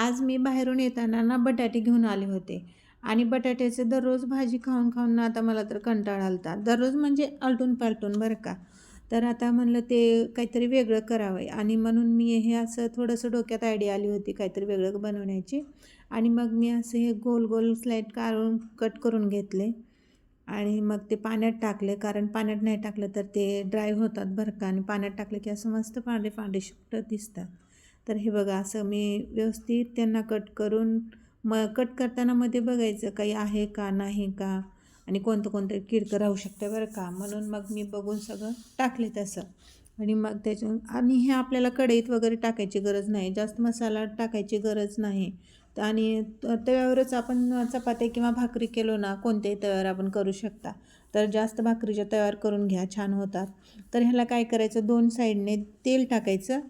आज मी बाहेरून येताना ना बटाटे घेऊन आले होते. आणि बटाट्याचे दररोज भाजी खाऊन खाऊन ना आता मला तर कंटाळा आलता. दररोज म्हणजे आलटून पालटून बरं का. तर आता म्हणलं ते काहीतरी वेगळं करावं. आणि म्हणून मी हे असं थोडंसं डोक्यात आयडिया आली होती काहीतरी वेगळं बनवण्याची. आणि मग मी असं हे गोल गोल स्लाईड काढून कट करून घेतले. आणि मग ते पाण्यात टाकले. कारण पाण्यात नाही टाकलं तर ते ड्राय होतात बरं का. आणि पाण्यात टाकलं की असं मस्त पांढरे पांढरे शुक्ट दिसतात. तर हे बघा असं मी व्यवस्थित त्यांना कट करून म कट करताना मध्ये बघायचं काही आहे का नाही का? आणि कोणतं कोणतं किडकं राहू शकतं बरं का? म्हणून मग मी बघून सगळं टाकले तसं. आणि मग त्याच्या आणि हे आपल्याला कढईत वगैरे टाकायची गरज नाही. जास्त मसाला टाकायची गरज नाही. आणि तव्यावरच आपण चपात्या किंवा भाकरी केलो ना कोणत्याही तव्यावर आपण करू शकता. तर जास्त भाकरीच्या तयार करून घ्या छान होतात. तर ह्याला काय करायचं? दोन साईडने तेल टाकायचं.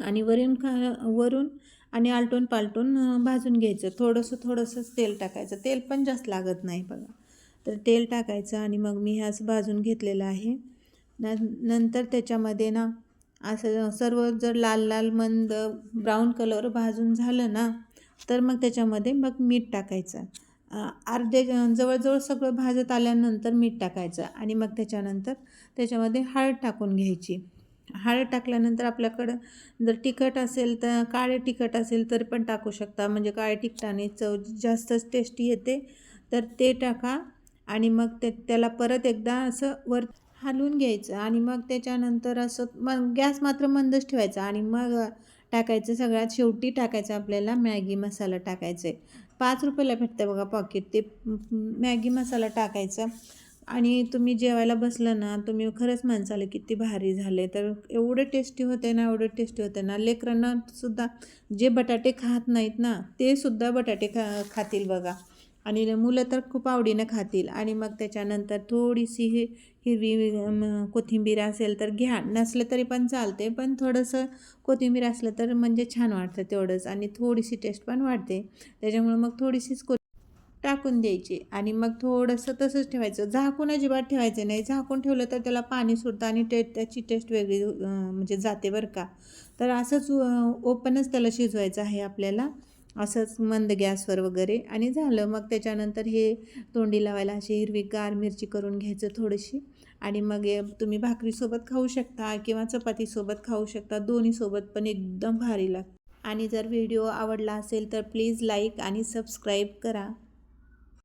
आणि वरून खा वरून आणि आलटून पालटून भाजून घ्यायचं. थोडंसं थोडंसंच तेल टाकायचं. तेल पण जास्त लागत नाही बघा. तर तेल टाकायचं आणि मग मी ह्याच भाजून घेतलेलं आहे. न नंतर त्याच्यामध्ये ना असं सर्व जर लाल लाल मंद ब्राऊन कलर भाजून झालं ना तर मग त्याच्यामध्ये मग मीठ टाकायचं. अर्धे जवळजवळ सगळं भाजत आल्यानंतर मीठ टाकायचं आणि मग त्याच्यानंतर त्याच्यामध्ये हळद टाकून घ्यायची. हळद टाकल्यानंतर आपल्याकडं जर तिखट असेल तर काळे तिखट असेल तर पण टाकू शकता. म्हणजे काळे तिखटाने चव जास्तच टेस्टी येते. तर ते टाका आणि मग ते त्याला परत एकदा असं वर हलवून घ्यायचं आणि मग त्याच्यानंतर असं मग गॅस मात्र मंदच ठेवायचा आणि मग टाकायचं सगळ्यात शेवटी टाकायचं आपल्याला मॅगी मसाला टाकायचं. आहे पाच रुपयाला भेटतं बघा पॉकेट ते मॅगी मसाला टाकायचा. आणि तुम्ही जेवायला बसलं ना तुम्ही खरंच माणसाला किती भारी झाले. तर एवढं टेस्टी होते ना एवढं टेस्टी होते ना. लेकरांना सुद्धा जे बटाटे खात नाहीत ना ते सुद्धा बटाटे खा खातील बघा. आणि मुलं तर खूप आवडीनं खातील. आणि मग त्याच्यानंतर थोडीशी ही हिरवी कोथिंबीर असेल तर घ्या. नसलं तरी पण चालते पण थोडंसं कोथिंबीर असलं तर म्हणजे छान वाटतं तेवढंच. आणि थोडीशी टेस्ट पण वाढते. त्याच्यामुळं मग थोडीशीच को टाकून द्यायचे आणि मग थोडंसं तसंच ठेवायचं. झाकून अजिबात ठेवायचं नाही. झाकून ठेवलं तर त्याला पाणी सुटतं आणि टे त्याची टेस्ट वेगळी म्हणजे जाते बरं का. तर असंच ओपनच त्याला शिजवायचं आहे आपल्याला. असंच मंद गॅसवर वगैरे. आणि झालं. मग त्याच्यानंतर हे तोंडी लावायला अशी हिरवीगार मिरची करून घ्यायचं थोडीशी. आणि मग तुम्ही भाकरीसोबत खाऊ शकता किंवा चपातीसोबत खाऊ शकता. दोन्हीसोबत पण एकदम भारी लागतं. आणि जर व्हिडिओ आवडला असेल तर प्लीज लाईक आणि सबस्क्राईब करा.